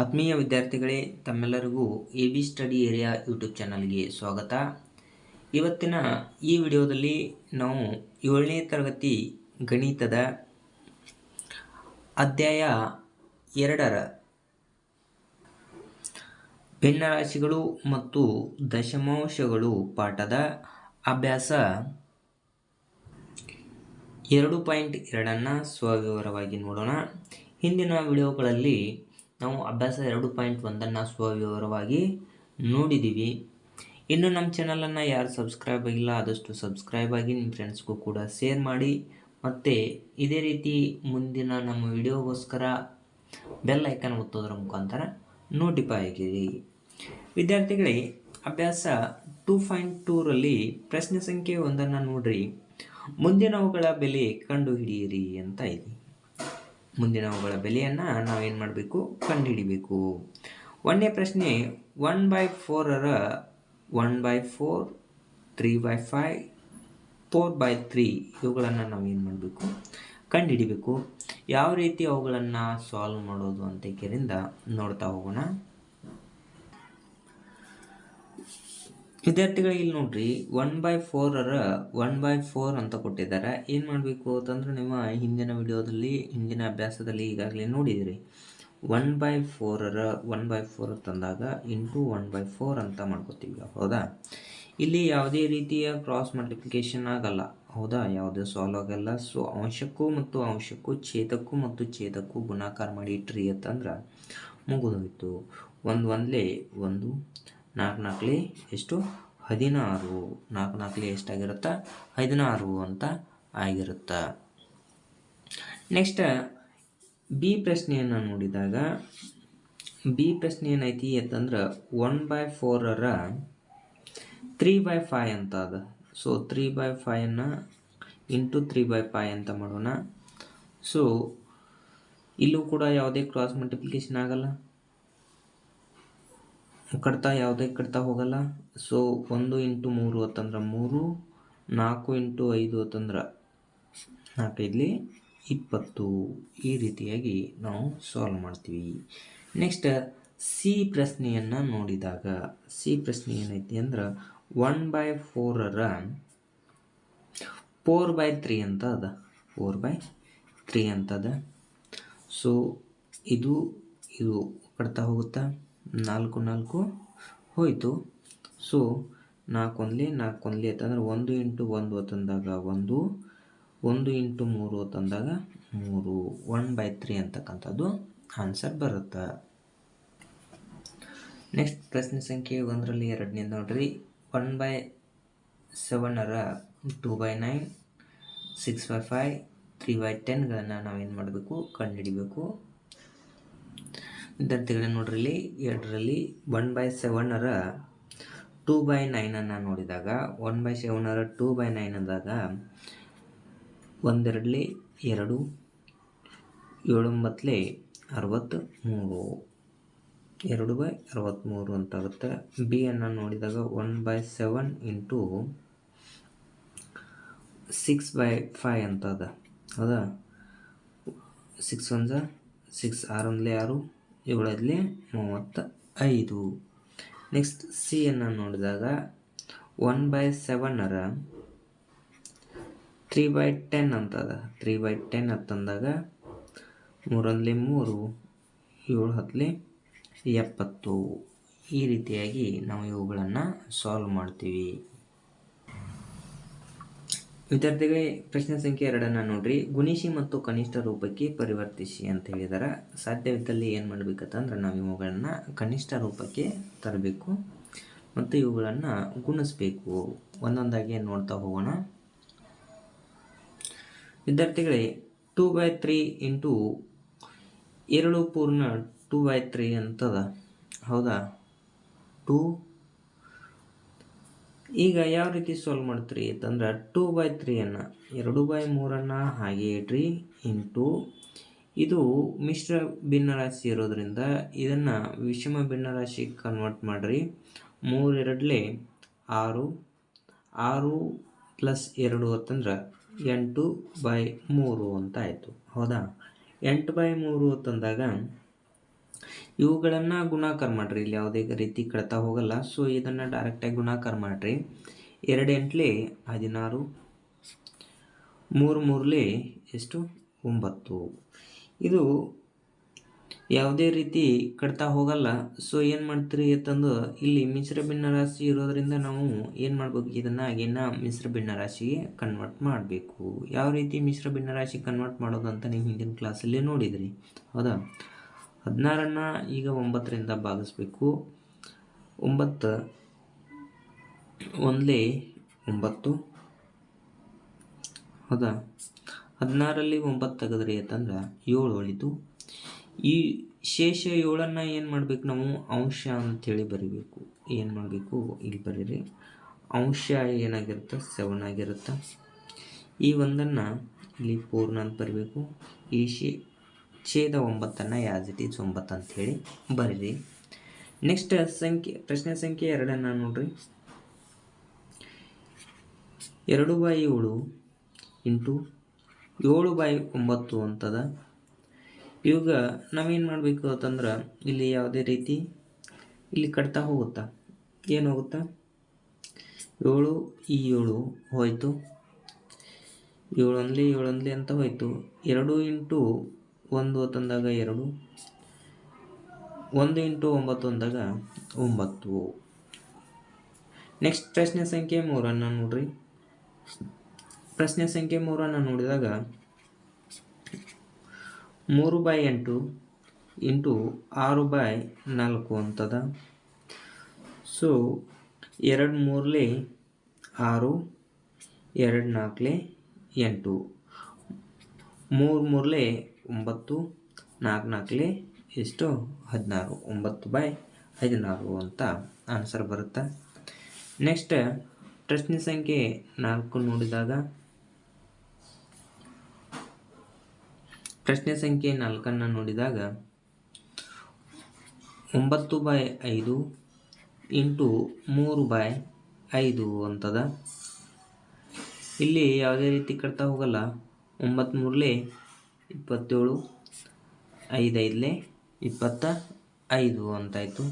ಆತ್ಮೀಯ ವಿದ್ಯಾರ್ಥಿಗಳೇ, ತಮ್ಮೆಲ್ಲರಿಗೂ A B study area YouTube ಚಾನಲ್ಗೆ ಸ್ವಾಗತ. ಇವತ್ತಿನ ಈ ವಿಡಿಯೋದಲ್ಲಿ ನಾವು ಏಳನೇ ತರಗತಿ ಗಣಿತದ ಅಧ್ಯಾಯ ಎರಡರ ಭಿನ್ನರಾಶಿಗಳು ಮತ್ತು ದಶಮಾಂಶಗಳು ಪಾಠದ ಅಭ್ಯಾಸ ಎರಡು ಪಾಯಿಂಟ್ ಎರಡನ್ನು ಸ್ವವಿವರವಾಗಿ ನೋಡೋಣ. ಹಿಂದಿನ ವಿಡಿಯೋಗಳಲ್ಲಿ ನಾವು ಅಭ್ಯಾಸ ಎರಡು ಪಾಯಿಂಟ್ ಒಂದನ್ನು ಸ್ವವಿವರವಾಗಿ ನೋಡಿದ್ದೀವಿ. ಇನ್ನು ನಮ್ಮ ಚಾನಲನ್ನು ಯಾರು ಸಬ್ಸ್ಕ್ರೈಬ್ ಆಗಿಲ್ಲ, ಆದಷ್ಟು ಸಬ್ಸ್ಕ್ರೈಬ್ ಆಗಿ ನಿಮ್ಮ ಫ್ರೆಂಡ್ಸ್ಗೂ ಕೂಡ ಶೇರ್ ಮಾಡಿ. ಮತ್ತು ಇದೇ ರೀತಿ ಮುಂದಿನ ನಮ್ಮ ವಿಡಿಯೋಗೋಸ್ಕರ ಬೆಲ್ ಐಕನ್ ಒತ್ತೋದ್ರ ಮುಖಾಂತರ ನೋಟಿಫೈ ಆಗಿರಿ. ವಿದ್ಯಾರ್ಥಿಗಳೇ, ಅಭ್ಯಾಸ ಟೂ ಪಾಯಿಂಟ್ ಟೂರಲ್ಲಿ ಪ್ರಶ್ನೆ ಸಂಖ್ಯೆ ಒಂದನ್ನು ನೋಡ್ರಿ. ಮುಂದಿನವುಗಳ ಬೆಲೆ ಕಂಡುಹಿಡಿಯಿರಿ ಅಂತ ಇದೆ. ಮುಂದಿನವುಗಳ ಬೆಲೆಯನ್ನು ನಾವೇನು ಮಾಡಬೇಕು? ಕಂಡುಹಿಡಿಬೇಕು. ಒಂದನೇ ಪ್ರಶ್ನೆ one by ಫೋರರ one by four three by five four by three ಇವುಗಳನ್ನು ನಾವೇನು ಮಾಡಬೇಕು? ಕಂಡುಹಿಡಿಬೇಕು. ಯಾವ ರೀತಿ ಅವುಗಳನ್ನು ಸಾಲ್ವ್ ಮಾಡೋದು ಅಂತ ಕೇರಿಂದ ನೋಡ್ತಾ ಹೋಗೋಣ. ವಿದ್ಯಾರ್ಥಿಗಳಿಗೆ ಇಲ್ಲಿ ನೋಡ್ರಿ ಒನ್ ಬೈ ಫೋರರ ಒನ್ ಬೈ ಫೋರ್ ಅಂತ ಕೊಟ್ಟಿದ್ದಾರೆ. ಏನು ಮಾಡಬೇಕು ಅಂತಂದ್ರೆ ನಿಮ್ಮ ಹಿಂದಿನ ವಿಡಿಯೋದಲ್ಲಿ, ಹಿಂದಿನ ಅಭ್ಯಾಸದಲ್ಲಿ ಈಗಾಗಲೇ ನೋಡಿದಿರಿ. ಒನ್ ಬೈ ಫೋರರ ಒನ್ ಬೈ ಫೋರ್ ತಂದಾಗ ಇಂಟು ಒನ್ ಬೈ ಫೋರ್ ಅಂತ ಮಾಡ್ಕೋತೀವಿ, ಹೌದಾ? ಇಲ್ಲಿ ಯಾವುದೇ ರೀತಿಯ ಕ್ರಾಸ್ ಮಲ್ಟಿಪ್ಲಿಕೇಶನ್ ಆಗಲ್ಲ, ಹೌದಾ? ಯಾವುದೇ ಸಾಲ್ವ್ ಆಗಲ್ಲ. ಸೊ ಅಂಶಕ್ಕೂ ಮತ್ತು ಅಂಶಕ್ಕೂ, ಛೇದಕ್ಕೂ ಮತ್ತು ಛೇದಕ್ಕೂ ಗುಣಾಕಾರ ಮಾಡಿ ಇಟ್ರಿ ಅಂತಂದ್ರೆ ಮುಗಿದೋಯ್ತು. ಒಂದು ಒಂದಲೇ ಒಂದು ನಾಲ್ಕು ನಾಲ್ಕಲಿ ಎಷ್ಟು? ಹದಿನಾರು. ನಾಲ್ಕು ನಾಲ್ಕಲಿ ಎಷ್ಟಾಗಿರುತ್ತೆ? ಹದಿನಾರು ಅಂತ ಆಗಿರುತ್ತೆ? ನೆಕ್ಸ್ಟ್ ಬಿ ಪ್ರಶ್ನೆಯನ್ನು ನೋಡಿದಾಗ ಬಿ ಪ್ರಶ್ನೆ ಏನೈತಿ ಅಂತಂದ್ರೆ ಒನ್ ಬೈ ಫೋರರ ತ್ರೀ ಬೈ ಫೈ ಅಂತ ಅದ. ಸೊ ತ್ರೀ ಬೈ ಫೈಯನ್ನು ಇಂಟು ತ್ರೀ ಬೈ ಫೈ ಅಂತ ಮಾಡೋಣ. ಸೊ ಇಲ್ಲೂ ಕೂಡ ಯಾವುದೇ ಕ್ರಾಸ್ ಮಲ್ಟಿಪ್ಲಿಕೇಶನ್ ಆಗಲ್ಲ. ಕಡ್ತಾ ಯಾವುದೇ ಕಡ್ತಾ ಹೋಗಲ್ಲ. ಸೊ ಒಂದು ಇಂಟು ಮೂರು ಅಂತಂದ್ರೆ ಮೂರು, ನಾಲ್ಕು ಇಂಟು ಐದು ಅಂತಂದ್ರೆ ನಾಲ್ಕೈದಲಿ ಇಪ್ಪತ್ತು. ಈ ರೀತಿಯಾಗಿ ನಾವು ಸಾಲ್ವ್ ಮಾಡ್ತೀವಿ. ನೆಕ್ಸ್ಟ್ ಸಿ ಪ್ರಶ್ನೆಯನ್ನು ನೋಡಿದಾಗ ಸಿ ಪ್ರಶ್ನೆ ಏನೈತಿ ಅಂದ್ರೆ ಒನ್ ಬೈ ಫೋರರ ಫೋರ್ ಬೈ ತ್ರೀ ಅಂತ ಅದ. ಫೋರ್ ಬೈ ತ್ರೀ ಅಂತದ ಸೊ ಇದು ಇದು ಕಡ್ತಾ ಹೋಗುತ್ತಾ? ನಾಲ್ಕು ನಾಲ್ಕು ಹೋಯಿತು. ಸೊ ನಾಲ್ಕು ಒಂದ್ಲಿ ನಾಲ್ಕು ಒಂದ್ಲಿ ಅಂತಂದ್ರೆ ಒಂದು ಇಂಟು ಒಂದು ತಂದಾಗ ಒಂದು ಒಂದು ಇಂಟು ಮೂರು ತಂದಾಗ ಮೂರು. ಒನ್ ಬೈ ತ್ರೀ ಅಂತಕ್ಕಂಥದ್ದು ಆನ್ಸರ್ ಬರುತ್ತೆ. ನೆಕ್ಸ್ಟ್ ಪ್ರಶ್ನೆ ಸಂಖ್ಯೆ ಒಂದರಲ್ಲಿ ಎರಡನೇ ನೋಡ್ರಿ. One by ಸೆವೆನರ two by nine six by five three by ಟೆನ್ಗಳನ್ನು ನಾವೇನು ಮಾಡಬೇಕು? ಕಂಡುಹಿಡಿಬೇಕು. ವಿದ್ಯಾರ್ಥಿಗಳೇ ನೋಡ್ರಿ ಇಲ್ಲಿ ಎರಡರಲ್ಲಿ ಒನ್ ಬೈ ಸೆವೆನರ ಟೂ ಬೈ ನೈನನ್ನು ನೋಡಿದಾಗ ಒನ್ ಬೈ ಸೆವೆನರ ಟೂ ಬೈ ನೈನ್ ಅಂದಾಗ ಒಂದೆರಡಲಿ ಎರಡು ಏಳೊಂಬತ್ತಲೆ ಅರವತ್ತು ಮೂರು ಎರಡು ಬೈ ಅರವತ್ತ್ಮೂರು ಅಂತಾಗುತ್ತೆ ಬಿ ಅನ್ನು ನೋಡಿದಾಗ one by seven into six by five ಅಂತ ಅದ. ಹೌದಾ? ಸಿಕ್ಸ್ ಒಂದ ಸಿಕ್ಸ್ ಆರೊಂದಲೇ ಆರು ಏಳಲ್ಲಿ ಮೂವತ್ತ ಐದು ನೆಕ್ಸ್ಟ್ ಸಿ ಅನ್ನು ನೋಡಿದಾಗ ಒನ್ ಬೈ ಸೆವೆನ್ನರ ತ್ರೀ ಬೈ ಟೆನ್ ಅಂತದ. ತ್ರೀ ಬೈ ಟೆನ್ ಹತ್ತಂದಾಗ ಮೂರಲ್ಲಿ ಮೂರು, ಏಳು ಹತ್ತಲಿ ಎಪ್ಪತ್ತು. ಈ ರೀತಿಯಾಗಿ ನಾವು ಇವುಗಳನ್ನು ಸಾಲ್ವ್ ಮಾಡ್ತೀವಿ. ವಿದ್ಯಾರ್ಥಿಗಳೇ ಪ್ರಶ್ನೆ ಸಂಖ್ಯೆ ಎರಡನ್ನು ನೋಡ್ರಿ. ಗುಣಿಸಿ ಮತ್ತು ಕನಿಷ್ಠ ರೂಪಕ್ಕೆ ಪರಿವರ್ತಿಸಿ ಅಂತ ಹೇಳಿದಾರೆ. ಸಾಧ್ಯವಿದ್ದಲ್ಲಿ ಏನು ಮಾಡಬೇಕಂತಂದ್ರೆ ನಾವು ಇವುಗಳನ್ನು ಕನಿಷ್ಠ ರೂಪಕ್ಕೆ ತರಬೇಕು ಮತ್ತು ಇವುಗಳನ್ನು ಗುಣಿಸ್ಬೇಕು. ಒಂದೊಂದಾಗಿ ನೋಡ್ತಾ ಹೋಗೋಣ. ವಿದ್ಯಾರ್ಥಿಗಳೇ, ಟೂ ಬೈ ತ್ರೀ ಇಂಟು ಎರಡು ಪೂರ್ಣ ಟೂ ಬೈ ತ್ರೀ ಅಂತದ. ಹೌದಾ? ಟೂ ಈಗ ಯಾವ ರೀತಿ ಸಾಲ್ವ್ ಮಾಡ್ತೀರಿ ಅಂತಂದ್ರೆ ಟೂ ಬೈ ತ್ರೀಯನ್ನು ಎರಡು ಬೈ ಮೂರನ್ನು ಹಾಗೆ ಇಡ್ರಿ ಇಂಟು ಇದು ಮಿಶ್ರ ಭಿನ್ನರಾಶಿ ಇರೋದ್ರಿಂದ ಇದನ್ನು ವಿಷಮ ಭಿನ್ನರಾಶಿ ಕನ್ವರ್ಟ್ ಮಾಡಿರಿ. ಮೂರೆರಡಲೇ ಆರು ಆರು ಪ್ಲಸ್ ಎರಡು ಅಂತಂದ್ರೆ ಎಂಟು ಬೈ ಮೂರು ಅಂತ ಆಯಿತು. ಹೌದಾ? ಎಂಟು ಬೈ ಮೂರು ಅಂತಂದಾಗ ಇವುಗಳನ್ನು ಗುಣಾಕಾರ ಮಾಡಿರಿ. ಇಲ್ಲಿ ಯಾವುದೇ ರೀತಿ ಕಡ್ತಾ ಹೋಗಲ್ಲ. ಸೊ ಇದನ್ನು ಡೈರೆಕ್ಟಾಗಿ ಗುಣಾಕಾರ ಮಾಡಿರಿ. ಎರಡು ಎಂಟ್ಲೆ ಹದಿನಾರು, ಮೂರು ಮೂರಲೆ ಎಷ್ಟು? ಒಂಬತ್ತು. ಇದು ಯಾವುದೇ ರೀತಿ ಕಟ್ತಾ ಹೋಗಲ್ಲ. ಸೊ ಏನು ಮಾಡ್ತೀರಿ ಅಂತಂದು, ಇಲ್ಲಿ ಮಿಶ್ರ ಭಿನ್ನ ರಾಶಿ ಇರೋದರಿಂದ ನಾವು ಏನು ಮಾಡಬೇಕು? ಇದನ್ನು ಏನ ಮಿಶ್ರ ಭಿನ್ನ ರಾಶಿಗೆ ಕನ್ವರ್ಟ್ ಮಾಡಬೇಕು. ಯಾವ ರೀತಿ ಮಿಶ್ರ ಭಿನ್ನ ರಾಶಿ ಕನ್ವರ್ಟ್ ಮಾಡೋದು ಅಂತ ನೀವು ಹಿಂದಿನ ಕ್ಲಾಸಲ್ಲಿ ನೋಡಿದ್ರಿ. ಹೌದಾ? ಹದಿನಾರನ್ನು ಈಗ ಒಂಬತ್ತರಿಂದ ಭಾಗಿಸ್ಬೇಕು. ಒಂಬತ್ತು, ಒಂದಲೇ ಒಂಬತ್ತು. ಹೌದಾ? ಹದಿನಾರಲ್ಲಿ ಒಂಬತ್ತು ತೆಗೆದ್ರಿ ಅಂತಂದ್ರೆ ಏಳು ಉಳಿತು ಈ ಶೇಷ ಏಳನ್ನು ಏನು ಮಾಡಬೇಕು ನಾವು? ಅಂಶ ಅಂಥೇಳಿ ಬರಿಬೇಕು. ಏನು ಮಾಡಬೇಕು? ಇಲ್ಲಿ ಬರೀರಿ. ಅಂಶ ಏನಾಗಿರುತ್ತೆ? ಸೆವೆನ್ ಆಗಿರುತ್ತೆ. ಈ ಒಂದನ್ನು ಇಲ್ಲಿ ಪೂರ್ಣ ಅಂತ ಬರಬೇಕು. ಈ ಶೇ ಛೇದ ಒಂಬತ್ತನ್ನು ಯಾಸ್ ಇಟ್ ಈಸ್ ಒಂಬತ್ತು ಅಂಥೇಳಿ ಬರೀರಿ ನೆಕ್ಸ್ಟ್ ಸಂಖ್ಯೆ, ಪ್ರಶ್ನೆ ಸಂಖ್ಯೆ ಎರಡನ್ನು ನೋಡ್ರಿ. ಎರಡು ಬಾಯಿ ಏಳು ಇಂಟು ಏಳು ಬಾಯಿ ಒಂಬತ್ತು ಅಂತದ. ಇವಾಗ ನಾವೇನು ಮಾಡಬೇಕು ಅಂತಂದ್ರೆ ಇಲ್ಲಿ ಯಾವುದೇ ರೀತಿ ಇಲ್ಲಿ ಕಟ್ತಾ ಹೋಗುತ್ತಾ? ಏನು ಹೋಗುತ್ತಾ? ಏಳು ಈ ಏಳು ಹೋಯಿತು. ಏಳೊಂದ್ಲಿ ಏಳೊಂದ್ಲಿ ಅಂತ ಹೋಯಿತು? ಎರಡು ಇಂಟು ಒಂದು ಅಂತಂದಾಗ ಎರಡು, ಒಂದು ಇಂಟು ಒಂಬತ್ತು ಅಂದಾಗ ಒಂಬತ್ತು. ನೆಕ್ಸ್ಟ್ ಪ್ರಶ್ನೆ ಸಂಖ್ಯೆ ಮೂರನ್ನು ನೋಡ್ರಿ. ಪ್ರಶ್ನೆ ಸಂಖ್ಯೆ ಮೂರನ್ನು ನೋಡಿದಾಗ ಮೂರು ಬೈ ಎಂಟು ಇಂಟು ಆರು ಬೈ ನಾಲ್ಕು ಅಂತದ. ಸೊ ಎರಡು ಮೂರ್ಲಿ ಆರು, ಎರಡು ನಾಲ್ಕಲೆ ಎಂಟು. ಮೂರು ಮೂರಲೆ ಒಂಬತ್ತು, ನಾಲ್ಕು ನಾಲ್ಕಲಿ ಎಷ್ಟು? ಹದಿನಾರು. ಒಂಬತ್ತು ಬೈ ಹದಿನಾರು ಅಂತ ಆನ್ಸರ್ ಬರುತ್ತೆ. ನೆಕ್ಸ್ಟ್ ಪ್ರಶ್ನೆ ಸಂಖ್ಯೆ ನಾಲ್ಕು ನೋಡಿದಾಗ. ಪ್ರಶ್ನೆ ಸಂಖ್ಯೆ ನಾಲ್ಕನ್ನು ನೋಡಿದಾಗ ಒಂಬತ್ತು ಬೈ ಐದು ಇಂಟು ಮೂರು ಬೈ ಐದು ಅಂತದ. ಇಲ್ಲಿ ಯಾವುದೇ ರೀತಿ ಕಟ್ತಾ ಹೋಗಲ್ಲ. ಒಂಬತ್ತು ಮೂರಲೆ ಇಪ್ಪತ್ತೇಳು ಐದು ಐದಲೆ ಇಪ್ಪತ್ತ ಐದು ಅಂತಾಯಿತು.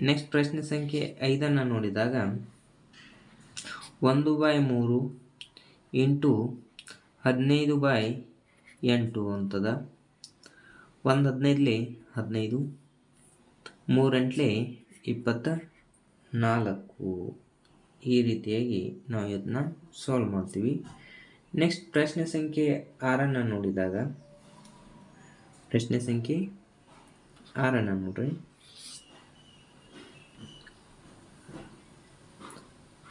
ನೆಕ್ಸ್ಟ್ ಪ್ರಶ್ನೆ ಸಂಖ್ಯೆ ಐದನ್ನು ನೋಡಿದಾಗ ಒಂದು ಬೈ ಮೂರು ಇಂಟು ಹದಿನೈದು ಬೈ ಎಂಟು ಅಂತದ. ಒಂದು ಹದಿನೈದಲೆ ಹದಿನೈದು, ಮೂರೆಂಟ್ಲೆ ಇಪ್ಪತ್ತ ನಾಲ್ಕು. ಈ ರೀತಿಯಾಗಿ ನಾವು ಇದನ್ನ ಸಾಲ್ವ್ ಮಾಡ್ತೀವಿ. ನೆಕ್ಸ್ಟ್ ಪ್ರಶ್ನೆ ಸಂಖ್ಯೆ ಆರನ್ನು ನೋಡಿದಾಗ. ಪ್ರಶ್ನೆ ಸಂಖ್ಯೆ ಆರನ್ನು ನೋಡ್ರಿ.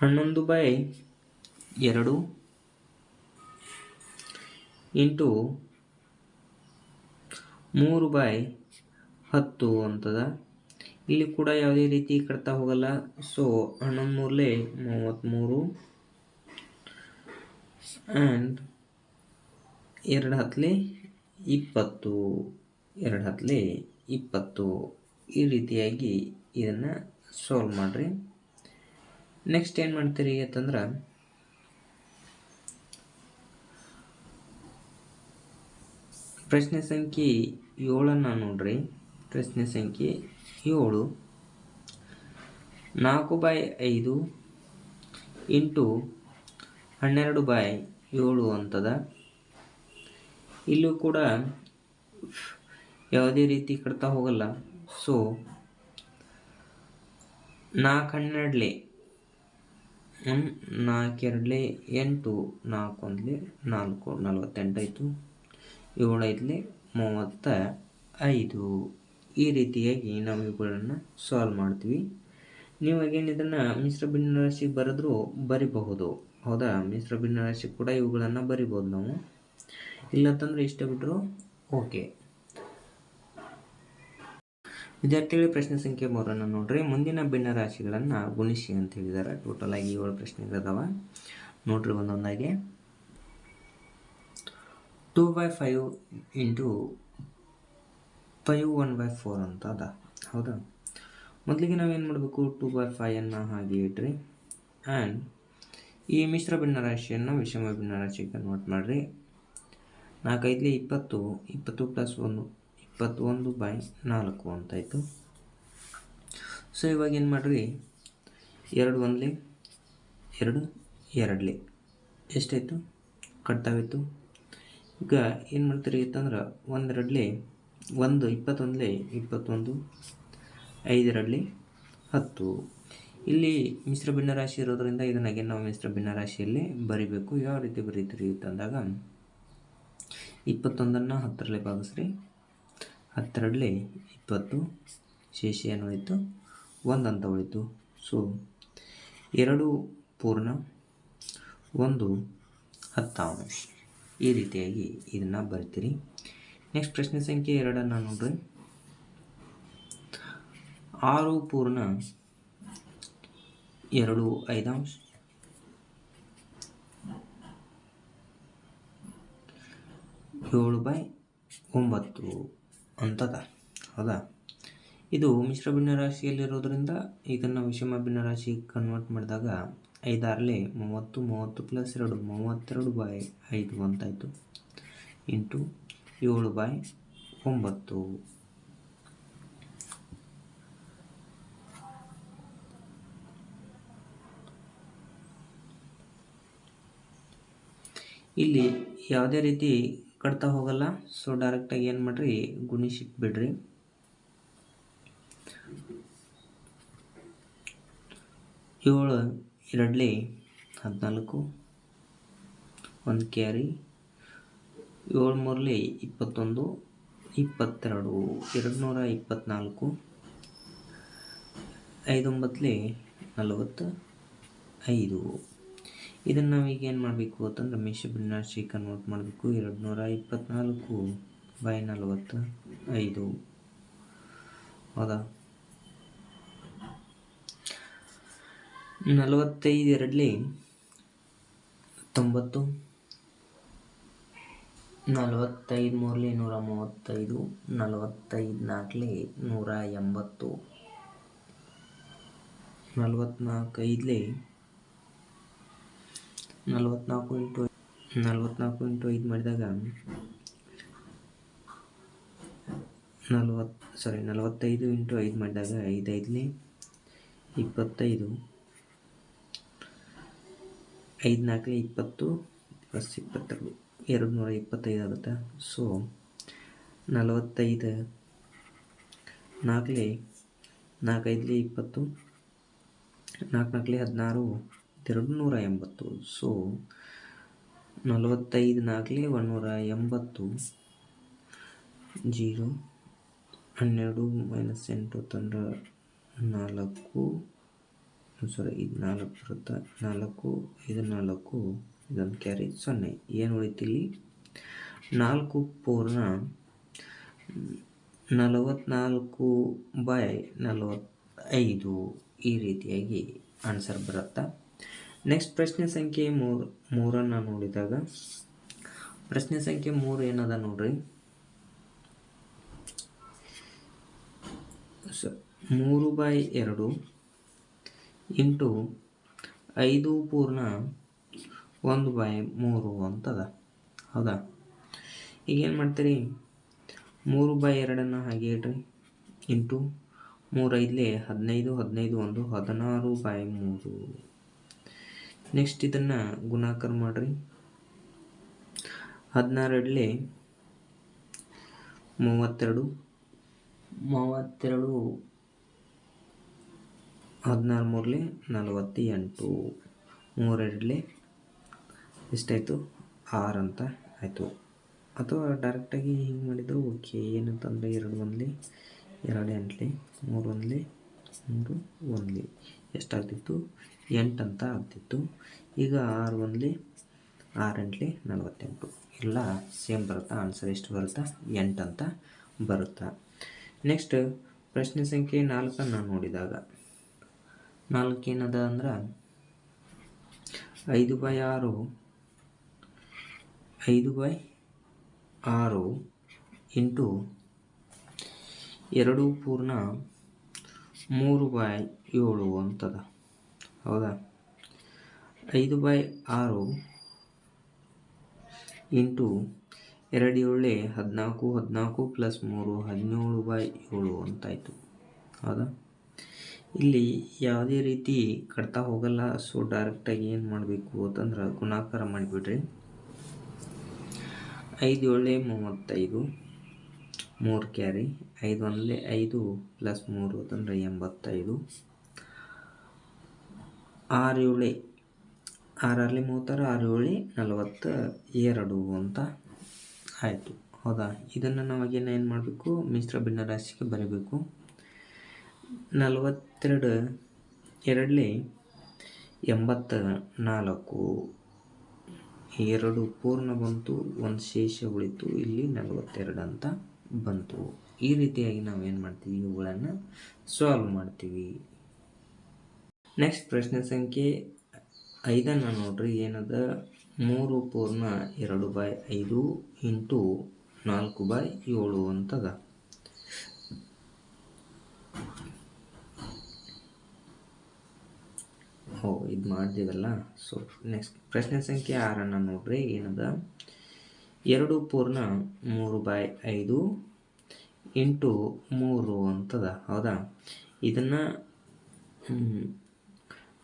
ಹನ್ನೊಂದು ಬೈ ಎರಡು ಇಂಟು ಮೂರು ಬೈ ಹತ್ತು ಅಂತದ. ಇಲ್ಲಿ ಕೂಡ ಯಾವುದೇ ರೀತಿ ಕಟ್ತಾ ಹೋಗಲ್ಲ. ಸೊ ಹನ್ನೊಂದು ಮೂರಲೇ ಮೂವತ್ತ್ಮೂರು ಆ್ಯಂಡ್ ಎರಡು ಹತ್ತಲೆ ಇಪ್ಪತ್ತು, ಎರಡು ಹತ್ತಲೆ ಇಪ್ಪತ್ತು ಈ ರೀತಿಯಾಗಿ ಇದನ್ನು ಸಾಲ್ವ್ ಮಾಡಿರಿ. ನೆಕ್ಸ್ಟ್ ಏನು ಮಾಡ್ತೀರಿ ಅಂತಂದ್ರೆ ಪ್ರಶ್ನೆ ಸಂಖ್ಯೆ ಏಳನ್ನು ನೋಡ್ರಿ. ಪ್ರಶ್ನೆ ಸಂಖ್ಯೆ ಏಳು. ನಾಲ್ಕು ಬೈ ಐದು ಇಂಟು ಹನ್ನೆರಡು ಬೈ ಏಳು ಅಂತದ. ಇಲ್ಲೂ ಕೂಡ ಯಾವುದೇ ರೀತಿ ಕಟ್ತಾ ಹೋಗಲ್ಲ. ಸೊ ನಾಲ್ಕು ಹನ್ನೆರಡಲೆ ನಾಲ್ಕು ಎರಡಲೆ, ಎಂಟು, ನಾಲ್ಕು ಒಂದ್ಲೆ, ನಾಲ್ಕು ನಲವತ್ತೆಂಟಾಯಿತು ಆಯಿತು. ಏಳು ಐದಲೆ, ಮೂವತ್ತ ಐದು. ಈ ರೀತಿಯಾಗಿ ನಾವು ಇವುಗಳನ್ನು ಸಾಲ್ವ್ ಮಾಡ್ತೀವಿ. ನೀವು ಮಿಶ್ರ ಭಿನ್ನರಾಶಿ ಬರೆದ್ರೂ ಬರಿಬಹುದು. ಹೌದಾ? ಮಿಶ್ರ ಭಿನ್ನರಾಶಿ ಕೂಡ ಇವುಗಳನ್ನು ಬರಿಬೋದು ನಾವು. ಇಲ್ಲಂತಂದ್ರೆ ಇಷ್ಟ ಬಿಟ್ಟರು ಓಕೆ. ವಿದ್ಯಾರ್ಥಿಗಳ ಪ್ರಶ್ನೆ ಸಂಖ್ಯೆ ಮೂರನ್ನು ನೋಡ್ರಿ. ಮುಂದಿನ ಭಿನ್ನರಾಶಿಗಳನ್ನು ಗುಣಿಸಿ ಅಂತ ಹೇಳಿದ್ದಾರೆ ಟೋಟಲ್ ಆಗಿ ಏಳು ಪ್ರಶ್ನೆಗಳಿದಾವ. ನೋಡ್ರಿ ಒಂದೊಂದಾಗಿ. Two by five into five one by four ಅಂತ ಅದ. ಹೌದಾ? ಮೊದಲಿಗೆ ನಾವೇನು ಮಾಡಬೇಕು? ಟೂ ಬೈ ಫೈವನ್ನು ಹಾಗೆ ಇಟ್ರಿ. ಆ್ಯಂಡ್ ಈ ಮಿಶ್ರ ಭಿನ್ನರಾಶಿಯನ್ನು ವಿಷಮ ಭಿನ್ನರಾಶಿಗೆ ಕನ್ವರ್ಟ್ ಮಾಡಿರಿ. ನಾಲ್ಕೈದಲಿ ಇಪ್ಪತ್ತು ಇಪ್ಪತ್ತು ಪ್ಲಸ್ ಒಂದು, ಇಪ್ಪತ್ತೊಂದು ಬೈ ನಾಲ್ಕು ಅಂತಾಯಿತು. ಸೊ ಇವಾಗ ಏನು ಮಾಡಿರಿ? ಎರಡು ಒಂದ್ಲಿ, ಎರಡು ಎರಡ್ಲಿ. ಎಷ್ಟಾಯಿತು? ಕಟ್ತಾವಿತ್ತು. ಈಗ ಏನು ಮಾಡ್ತೀರಿ ಅಂತಂದ್ರೆ ಒಂದೆರಡ್ಲಿ ಒಂದು ಇಪ್ಪತ್ತೊಂದಲಿ, ಇಪ್ಪತ್ತೊಂದು ಐದೆರಡ್ಲಿ ಹತ್ತು. ಇಲ್ಲಿ ಮಿಶ್ರ ಭಿನ್ನರಾಶಿ ಇರೋದ್ರಿಂದ ಇದನ್ನಾಗೆ ನಾವು ಮಿಶ್ರ ಭಿನ್ನರಾಶಿಯಲ್ಲಿ ಬರಿಬೇಕು. ಯಾವ ರೀತಿ ಬರೀತೀರಿ ಅಂತಂದಾಗ ಇಪ್ಪತ್ತೊಂದನ್ನು ಹತ್ತರಲ್ಲಿ ಭಾಗಿಸ್ರಿ. ಹತ್ತರಲ್ಲಿ ಇಪ್ಪತ್ತು ಶೇಷ ಏನು ಉಳಿತು ಒಂದು ಅಂತ ಉಳಿತು ಸೊ ಎರಡು ಪೂರ್ಣ, ಒಂದು ಹತ್ತಾಂಶ ಈ ರೀತಿಯಾಗಿ ಇದನ್ನು ಬರ್ತೀರಿ. ನೆಕ್ಸ್ಟ್ ಪ್ರಶ್ನೆ ಸಂಖ್ಯೆ ಎರಡನ್ನು ನೋಡ್ರಿ. ಆರು ಪೂರ್ಣ ಎರಡು ಐದಾಂಶ. ಏಳು ಬೈ ಒಂಬತ್ತು ಅಂತದ ಹೌದಾ? ಇದು ಮಿಶ್ರ ಭಿನ್ನರಾಶಿಯಲ್ಲಿರೋದ್ರಿಂದ ಇದನ್ನು ವಿಷಮ ಭಿನ್ನರಾಶಿ ಕನ್ವರ್ಟ್ ಮಾಡಿದಾಗ ಐದಾರಲ್ಲಿ ಮೂವತ್ತು ಮೂವತ್ತು ಪ್ಲಸ್ ಎರಡು, ಮೂವತ್ತೆರಡು ಬೈ ಐದು ಅಂತಾಯಿತು ಇಂಟು ಏಳು ಬೈ ಒಂಬತ್ತು. ಇಲ್ಲಿ ಯಾವುದೇ ರೀತಿ ಕಟ್ತಾ ಹೋಗಲ್ಲ. ಸೊ ಡೈರೆಕ್ಟಾಗಿ ಏನು ಮಾಡಿರಿ? ಗುಣಿಸಿಟ್ಬಿಡ್ರಿ ಏಳು, ಎರಡಲಿ ಹದಿನಾಲ್ಕು. ಒಂದು ಕ್ಯಾರಿ. ಏಳು, ಮೂರಲಿ ಇಪ್ಪತ್ತೊಂದು. ಇಪ್ಪತ್ತೆರಡು ಎರಡು ನೂರ ಇಪ್ಪತ್ತ್ನಾಲ್ಕು ಐದೊಂಬತ್ತಲಿ ನಲವತ್ತು. ಐದು. ಇದನ್ನು ನಾವೀಗ ಏನು ಮಾಡಬೇಕು ಅಂತಂದ್ರೆ ಮಿಶ್ರ ಭಿನ್ನಾಶಿ ಕನ್ವರ್ಟ್ ಮಾಡಬೇಕು. ಎರಡು ನೂರ ಇಪ್ಪತ್ತ್ನಾಲ್ಕು ಬೈ ನಲವತ್ತ ಐದು ಹೌದಾ? ನಲವತ್ತೈದರಲ್ಲಿ ತೊಂಬತ್ತು ನಲವತ್ತೈದು ಮೂರಲಿ ನೂರ ಮೂವತ್ತೈದು ನಲವತ್ತೈದು ನಾಲ್ಕಲಿ ನೂರ ಎಂಬತ್ತು ನಲವತ್ತ್ನಾಲ್ಕು ಐದಲಿ ನಲವತ್ತ್ನಾಲ್ಕು ಇಂಟು ನಲ್ವತ್ನಾಲ್ಕು ಇಂಟು ಐದು ಮಾಡಿದಾಗ ನಲವತ್ತು ಸಾರಿ ನಲವತ್ತೈದು ಇಂಟು ಐದು ಮಾಡಿದಾಗ ಐದು ಐದಲಿ ಇಪ್ಪತ್ತೈದು. ಐದು ನಾಲ್ಕಲಿ ಇಪ್ಪತ್ತು ಪ್ಲಸ್ ಇಪ್ಪತ್ತೆರಡು ಎರಡು ನೂರ ಇಪ್ಪತ್ತೈದು ಆಗುತ್ತೆ? ಸೊ ನಲವತ್ತೈದು. ನಾಲ್ಕಲಿ ನಾಲ್ಕೈದಲಿ ಇಪ್ಪತ್ತು ನಾಲ್ಕು ನಾಲ್ಕಲಿ ಹದಿನಾರು. ಎರಡು ನೂರ ಎಂಬತ್ತು. ಸೊ ನಲವತ್ತೈದನಾಗಲಿ ಒಂದೂರ ಎಂಬತ್ತು. ಜೀರೋ, ಹನ್ನೆರಡು ಮೈನಸ್ ಎಂಟು ತಂದ್ರೆ ನಾಲ್ಕು. ಸಾರಿ ಇದು ನಾಲ್ಕು ಬರುತ್ತೆ. ನಾಲ್ಕು, ಇದು ನಾಲ್ಕು, ಇದೊಂದು ಕ್ಯಾರಿ ಸೊನ್ನೆ, ಏನು ಉಳಿತಿಲ್ಲಿ ನಾಲ್ಕು ಪೂರ್ಣ ನಲವತ್ನಾಲ್ಕು ಬೈ ನಲವತ್ತೈದು ಈ ರೀತಿಯಾಗಿ ಆನ್ಸರ್ ಬರುತ್ತೆ? ನೆಕ್ಸ್ಟ್ ಪ್ರಶ್ನೆ ಸಂಖ್ಯೆ ಮೂರು, ಮೂರನ್ನು ನೋಡಿದಾಗ. ಪ್ರಶ್ನೆ ಸಂಖ್ಯೆ ಮೂರು ಏನದ ನೋಡ್ರಿ? ಮೂರು ಬೈ ಎರಡು ಇಂಟು ಐದು ಪೂರ್ಣ ಒಂದು ಬೈ ಮೂರು ಅಂತದ. ಹೌದಾ? ಈಗೇನು ಮಾಡ್ತೀರಿ? ಮೂರು ಬೈ ಎರಡನ್ನು ಹಾಗೆ ಇಡ್ರಿ. ಇಂಟು ಮೂರೈದಲೇ ಹದಿನೈದು ಹದಿನೈದು ಒಂದು, ಹದಿನಾರು ಬೈ ಮೂರು. ನೆಕ್ಸ್ಟ್ ಇದನ್ನು ಗುಣಾಕಾರ ಮಾಡಿರಿ. ಹದಿನಾರಡಲೆ ಮೂವತ್ತೆರಡು. ಮೂವತ್ತೆರಡು. ಹದಿನಾರು ಮೂರಲೆ ನಲವತ್ತೆಂಟು. ಮೂರೆರಡಲಿ ಎಷ್ಟಾಯಿತು? ಆರು ಅಂತ ಆಯಿತು. ಅಥವಾ ಡೈರೆಕ್ಟಾಗಿ ಹಿಂಗೆ ಮಾಡಿದ್ರು? ಓಕೆ ಏನಂತಂದರೆ ಎರಡು ಒಂದ್ಲಿ ಎರಡು ಎಂಟ್ಲಿ ಮೂರು ಒಂದ್ಲಿ ಮೂರು ಒಂದ್ಲಿ. ಎಷ್ಟಾಗ್ತಿತ್ತು? ಎಂಟು ಅಂತ ಆಗ್ತಿತ್ತು. ಈಗ ಆರು ಒಂದ್ಲಿ ಆರು ಎಂಟ್ಲಿ ನಲವತ್ತೆಂಟು. ಇಲ್ಲ ಸೇಮ್ ಬರುತ್ತಾ? ಆನ್ಸರ್ ಎಷ್ಟು ಬರುತ್ತಾ? ಎಂಟು ಅಂತ ಬರುತ್ತಾ? ನೆಕ್ಸ್ಟ್ ಪ್ರಶ್ನೆ ಸಂಖ್ಯೆ ನಾಲ್ಕನ್ನು ನೋಡಿದಾಗ. ನಾಲ್ಕು ಏನದ ಅಂದ್ರೆ ಐದು ಬೈ ಆರು, ಐದು ಬೈ ಆರು ಇಂಟು ಎರಡು ಪೂರ್ಣ ಮೂರು ಬೈ ಏಳು ಅಂತದ. ಹೌದಾ? ಐದು ಬೈ ಆರು ಇಂಟು ಎರಡು ಏಳೆ ಹದಿನಾಲ್ಕು ಹದಿನಾಲ್ಕು ಪ್ಲಸ್ ಮೂರು, ಹದಿನೇಳು ಬೈ ಏಳು ಅಂತಾಯಿತು. ಹೌದಾ? ಇಲ್ಲಿ ಯಾವುದೇ ರೀತಿ ಕಟ್ತಾ ಹೋಗಲ್ಲ ಸೊ ಡೈರೆಕ್ಟಾಗಿ ಏನು ಮಾಡಬೇಕು ಅಂತಂದ್ರೆ ಗುಣಾಕಾರ ಮಾಡಿಬಿಡ್ರಿ. ಐದು ಏಳೆ ಮೂವತ್ತೈದು, ಮೂರು ಕ್ಯಾರಿ, ಐದು ಒಂದಲೇ ಐದು ಪ್ಲಸ್ ಮೂರು ಅಂತಂದರೆ ಎಂಬತ್ತೈದು. ಆರು ಏಳು ಆರಲ್ಲಿ ಮೂವತ್ತಾರು ಆರು ಏಳು ನಲವತ್ತ, ಎರಡು ಅಂತ ಆಯಿತು. ಹೌದಾ? ಇದನ್ನು ನಾವಾಗೇನು ಏನು ಮಾಡಬೇಕು? ಮಿಶ್ರ ಭಿನ್ನರಾಶಿಗೆ ಬರೀಬೇಕು. ನಲವತ್ತೆರಡು, ಎರಡಲಿ ಎಂಬತ್ತ ನಾಲ್ಕು. ಎರಡು ಪೂರ್ಣ ಬಂತು, ಒಂದು ಶೇಷ ಉಳಿತು, ಇಲ್ಲಿ ನಲವತ್ತೆರಡು ಅಂತ ಬಂತು. ಈ ರೀತಿಯಾಗಿ ನಾವು ಏನು ಮಾಡ್ತೀವಿ? ಇವುಗಳನ್ನು ಸಾಲ್ವ್ ಮಾಡ್ತೀವಿ. ನೆಕ್ಸ್ಟ್ ಪ್ರಶ್ನೆ ಸಂಖ್ಯೆ ಐದನ್ನು ನೋಡ್ರಿ. ಏನದ? ಮೂರು ಪೂರ್ಣ ಎರಡು ಬೈ ಐದು ಇಂಟು ನಾಲ್ಕು ಬೈ ಏಳು ಅಂತದ. ಹೋ ಇದು ಮಾಡಿದೀವಲ್ಲ. ಸೊ ನೆಕ್ಸ್ಟ್ ಪ್ರಶ್ನೆ ಸಂಖ್ಯೆ ಆರನ್ನು ನೋಡ್ರಿ. ಏನದ? ಎರಡು ಪೂರ್ಣ ಮೂರು ಬೈ ಐದು ಇಂಟು ಮೂರು ಅಂತದ. ಹೌದಾ? ಇದನ್ನು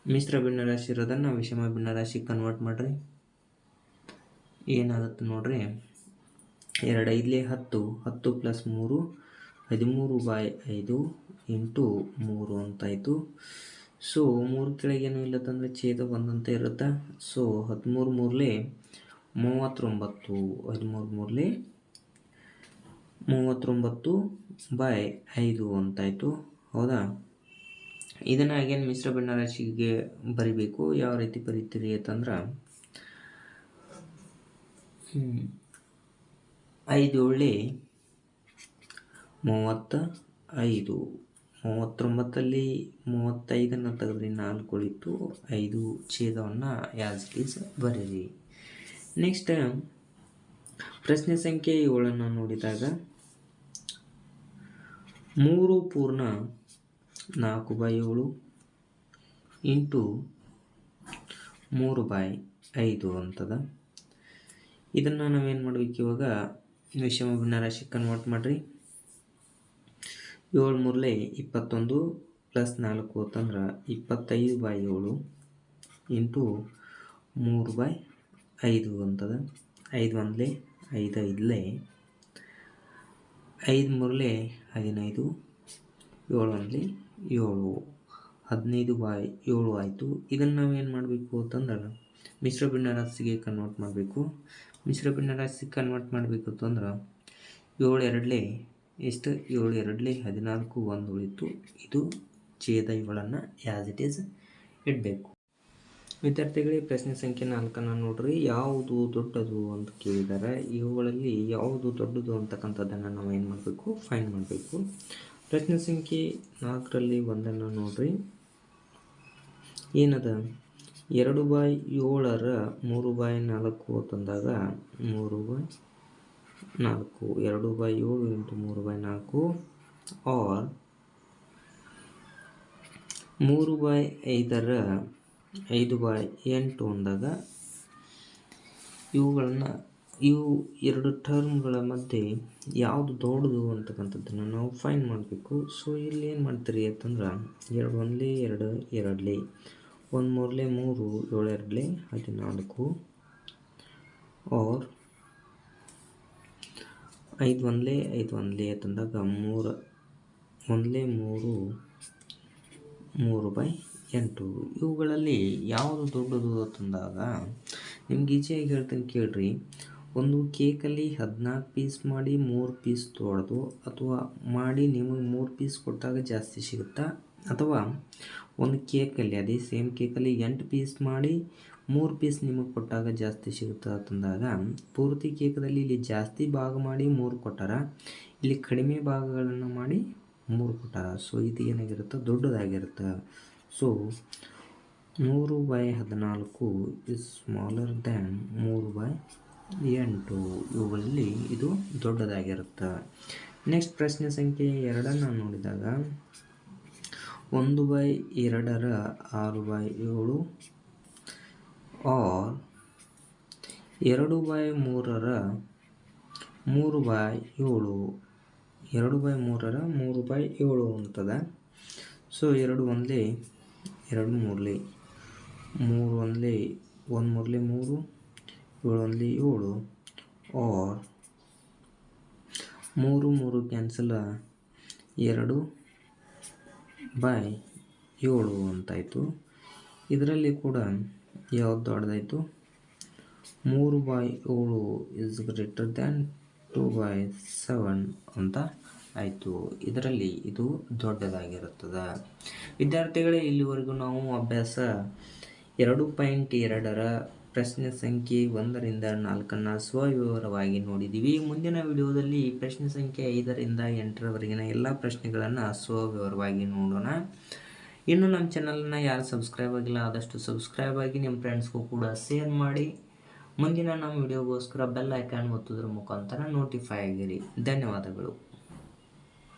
ಮಿಶ್ರ ಭಿನ್ನರಾಶಿ ಇರೋದನ್ನು ವಿಷಮ ಭಿನ್ನರಾಶಿಗೆ ಕನ್ವರ್ಟ್ ಮಾಡಿರಿ. ಏನಾಗುತ್ತೆ ನೋಡ್ರಿ? ಎರಡು ಐದಲೇ ಹತ್ತು ಹತ್ತು ಪ್ಲಸ್ ಮೂರು, ಹದಿಮೂರು ಬಾಯ್ ಐದು ಇಂಟು ಮೂರು ಅಂತಾಯಿತು. ಸೊ ಮೂರು ಕೆಳಗೇನು ಇಲ್ಲ ತಂದರೆ ಛೇದ ಒಂದಂತ ಇರುತ್ತೆ? ಸೊ ಹದಿಮೂರು ಮೂರಲೇ ಮೂವತ್ತೊಂಬತ್ತು, ಹದಿಮೂರು ಮೂರಲೇ ಮೂವತ್ತೊಂಬತ್ತು ಬಾಯ್ ಐದು ಅಂತಾಯಿತು. ಹೌದಾ? ಇದನ್ನು ಅಗೇನ್ ಮಿಶ್ರ ಭಿನ್ನರಾಶಿಗೆ ಬರಿಬೇಕು. ಯಾವ ರೀತಿ ಬರೀತೀರಿ ಅಂತಂದ್ರೆ ಐದು ಏಳೆ ಮೂವತ್ತ ಐದು. ಮೂವತ್ತೊಂಬತ್ತಲ್ಲಿ ಮೂವತ್ತೈದನ್ನು ತೆಗೆದ್ರಿ, ನಾಲ್ಕು ಉಳಿತು ಐದು ಛೇದವನ್ನು ಯಾಸ್ ಇಟ್ ಈಸ್ ಬರೀರಿ. ನೆಕ್ಸ್ಟ್ ಪ್ರಶ್ನೆ ಸಂಖ್ಯೆ ಏಳನ್ನು ನೋಡಿದಾಗ, ಮೂರು ಪೂರ್ಣ ನಾಲ್ಕು ಬೈ ಏಳು ಇಂಟು ಮೂರು ಬೈ ಐದು ಅಂತದ. ಇದನ್ನು ನಾವೇನು ಮಾಡಬೇಕು ಇವಾಗ? ವಿಷಮ ಭಿನ್ನರಾಶಿ ಕನ್ವರ್ಟ್ ಮಾಡಿರಿ. ಏಳು ಮೂರಲೆ ಇಪ್ಪತ್ತೊಂದು ಪ್ಲಸ್ ನಾಲ್ಕು ಅಂತಂದ್ರೆ ಇಪ್ಪತ್ತೈದು ಬೈ ಏಳು ಇಂಟು ಮೂರು ಬೈ ಐದು ಅಂತದ. ಐದು ಒಂದಲೇ, ಐದು ಐದಲೇ, ಐದು ಮೂರಲೆ ಹದಿನೈದು ಏಳು ಒಂದಲೇ ಏಳು. ಹದಿನೈದು ಬೈ, ಏಳು ಆಯಿತು. ಇದನ್ನು ನಾವೇನು ಮಾಡಬೇಕು ಅಂತಂದ್ರೆ, ಮಿಶ್ರ ಭಿನ್ನರಾಶಿಗೆ ಕನ್ವರ್ಟ್ ಮಾಡಬೇಕು. ಮಿಶ್ರ ಭಿನ್ನರಾಶಿಗೆ ಕನ್ವರ್ಟ್ ಮಾಡಬೇಕು ಅಂತಂದ್ರೆ ಏಳು ಎರಡಲೇ ಎಷ್ಟು? ಏಳು ಎರಡಲೇ ಹದಿನಾಲ್ಕು ಒಂದು ಉಳಿತು. ಇದು ಛೇದ ಇವುಗಳನ್ನು ಆ್ಯಸ್ ಇಟ್ ಈಸ್ ಇಡಬೇಕು. ವಿದ್ಯಾರ್ಥಿಗಳಿಗೆ ಪ್ರಶ್ನೆ ಸಂಖ್ಯೆ ನಾಲ್ಕನ್ನು ನೋಡ್ರಿ. ಯಾವುದು ದೊಡ್ಡದು ಅಂತ ಕೇಳಿದ್ದಾರೆ ಇವುಗಳಲ್ಲಿ ಯಾವುದು ದೊಡ್ಡದು ಅಂತಕ್ಕಂಥದ್ದನ್ನು ನಾವು ಏನು ಮಾಡಬೇಕು? ಫೈನ್ ಮಾಡಬೇಕು. ಪ್ರಶ್ನೆ ಸಂಖ್ಯೆ ನಾಲ್ಕರಲ್ಲಿ ಒಂದನ್ನು ನೋಡ್ರಿ. ಏನದ? ಎರಡು ಬಾಯ್ ಏಳರ ಮೂರು ಬಾಯ್ ನಾಲ್ಕು ಅಂತಂದಾಗ ಮೂರು ಬೈ ನಾಲ್ಕು, ಎರಡು ಬೈ ಏಳು ಇಂಟು ಮೂರು ಬೈ ನಾಲ್ಕು. ಆರ್ ಮೂರು ಬೈ ಐದರ ಐದು ಬೈ ಎಂಟು ಅಂದಾಗ ಇವುಗಳನ್ನು ಇವು ಎರಡು ಟರ್ಮ್ಗಳ ಮಧ್ಯೆ ಯಾವುದು ದೊಡ್ಡದು ಅಂತಕ್ಕಂಥದ್ದನ್ನು ನಾವು ಫೈನ್ ಮಾಡಬೇಕು. ಸೊ ಇಲ್ಲಿ ಏನು ಮಾಡ್ತೀರಿ ಅಂತಂದ್ರೆ ಎರಡು ಒಂದಲೇ ಎರಡು, ಎರಡಲೇ, ಒಂದು ಮೂರಲೇ ಮೂರು, ಏಳು ಎರಡಲೇ ಹದಿನಾಲ್ಕು ಆರ್ ಐದು ಒಂದಲೇ ಐದು ಒಂದಲೇ ಅಂತಂದಾಗ ಮೂರು, ಒಂದಲೇ ಮೂರು ಮೂರು ಬೈ ಎಂಟು. ಇವುಗಳಲ್ಲಿ ಯಾವುದು ದೊಡ್ಡದು ಅಂತಂದಾಗ ನಿಮ್ಗೆ ಈಜಿಯಾಗಿ ಹೇಳ್ತೀನಿ ಕೇಳ್ರಿ. ಒಂದು ಕೇಕಲ್ಲಿ ಹದಿನಾಲ್ಕು ಪೀಸ್ ಮಾಡಿ ಮೂರು ಪೀಸ್ ತೊಡೆದು ಅಥವಾ ಮಾಡಿ ನಿಮಗೆ ಮೂರು ಪೀಸ್ ಕೊಟ್ಟಾಗ ಜಾಸ್ತಿ ಸಿಗುತ್ತಾ? ಅಥವಾ ಒಂದು ಕೇಕಲ್ಲಿ, ಅದೇ ಸೇಮ್ ಕೇಕಲ್ಲಿ ಎಂಟು ಪೀಸ್ ಮಾಡಿ ಮೂರು ಪೀಸ್ ನಿಮಗೆ ಕೊಟ್ಟಾಗ ಜಾಸ್ತಿ ಸಿಗುತ್ತೆ ಅಂತಂದಾಗ ಪೂರ್ತಿ ಕೇಕದಲ್ಲಿ ಇಲ್ಲಿ ಜಾಸ್ತಿ ಭಾಗ ಮಾಡಿ ಮೂರು ಕೊಟ್ಟಾರ? ಇಲ್ಲಿ ಕಡಿಮೆ ಭಾಗಗಳನ್ನು ಮಾಡಿ ಮೂರು ಕೊಟ್ಟಾರ? ಸೊ ಇದು ಏನಾಗಿರುತ್ತೆ? ದೊಡ್ಡದಾಗಿರುತ್ತೆ. ಸೊ ಮೂರು ಬೈ ಹದಿನಾಲ್ಕು ಇಸ್ ಸ್ಮಾಲರ್ ದ್ಯಾನ್ ಮೂರು ಬೈ ಎಂಟು. ಇವುಗಳಲ್ಲಿ ಇದು ದೊಡ್ಡದಾಗಿರುತ್ತೆ. ನೆಕ್ಸ್ಟ್ ಪ್ರಶ್ನೆ ಸಂಖ್ಯೆ ಎರಡನ್ನು ನೋಡಿದಾಗ ಒಂದು ಬೈ ಎರಡರ ಆರು ಬೈ ಏಳು ಆರ್ ಎರಡು ಬೈ ಮೂರರ ಮೂರು ಬೈ ಏಳು. ಎರಡು ಬೈ ಮೂರರ ಮೂರು ಬೈ ಏಳು ಅಂತದ. ಸೊ ಎರಡು ಒಂದೇ ಎರಡು ಮೂರಲಿ. ಮೂರು ಒಂದ್ಲಿ ಒಂದು ಮೂರಲಿ ಮೂರು. ಏಳು ಒಂದು ಏಳು ಆರ್ ಮೂರು ಮೂರು ಕ್ಯಾನ್ಸಲ್ ಎರಡು ಬೈ ಏಳು ಅಂತಾಯಿತು. ಇದರಲ್ಲಿ ಕೂಡ ಯಾವ್ದು ದೊಡ್ಡದಾಯಿತು? ಮೂರು ಬೈ ಏಳು is greater than two by seven ಅಂತ ಆಯಿತು. ಇದರಲ್ಲಿ ಇದು ದೊಡ್ಡದಾಗಿರುತ್ತದೆ. ವಿದ್ಯಾರ್ಥಿಗಳೇ, ಇಲ್ಲಿವರೆಗೂ ನಾವು ಅಭ್ಯಾಸ ಎರಡು ಪಾಯಿಂಟ್ ಎರಡರ ಪ್ರಶ್ನೆ ಸಂಖ್ಯೆ ಒಂದರಿಂದ ನಾಲ್ಕನ್ನು ಸ್ವವಿವರವಾಗಿ ನೋಡಿದ್ದೀವಿ ಮುಂದಿನ ವಿಡಿಯೋದಲ್ಲಿ ಪ್ರಶ್ನೆ ಸಂಖ್ಯೆ ಐದರಿಂದ ಎಂಟರವರೆಗಿನ ಎಲ್ಲ ಪ್ರಶ್ನೆಗಳನ್ನು ಸ್ವವಿವರವಾಗಿ ನೋಡೋಣ. ಇನ್ನು ನಮ್ಮ ಚಾನಲನ್ನು ಯಾರು ಸಬ್ಸ್ಕ್ರೈಬ್ ಆಗಿಲ್ಲ, ಆದಷ್ಟು ಸಬ್ಸ್ಕ್ರೈಬ್ ಆಗಿ ನಿಮ್ಮ ಫ್ರೆಂಡ್ಸ್ಗೂ ಕೂಡ ಶೇರ್ ಮಾಡಿ. ಮುಂದಿನ ನಮ್ಮ ವಿಡಿಯೋಗೋಸ್ಕರ ಬೆಲ್ ಐಕಾನ್ ಒತ್ತೋದ್ರ ಮುಖಾಂತರ ನೋಟಿಫೈ ಆಗಿರಿ. ಧನ್ಯವಾದಗಳು.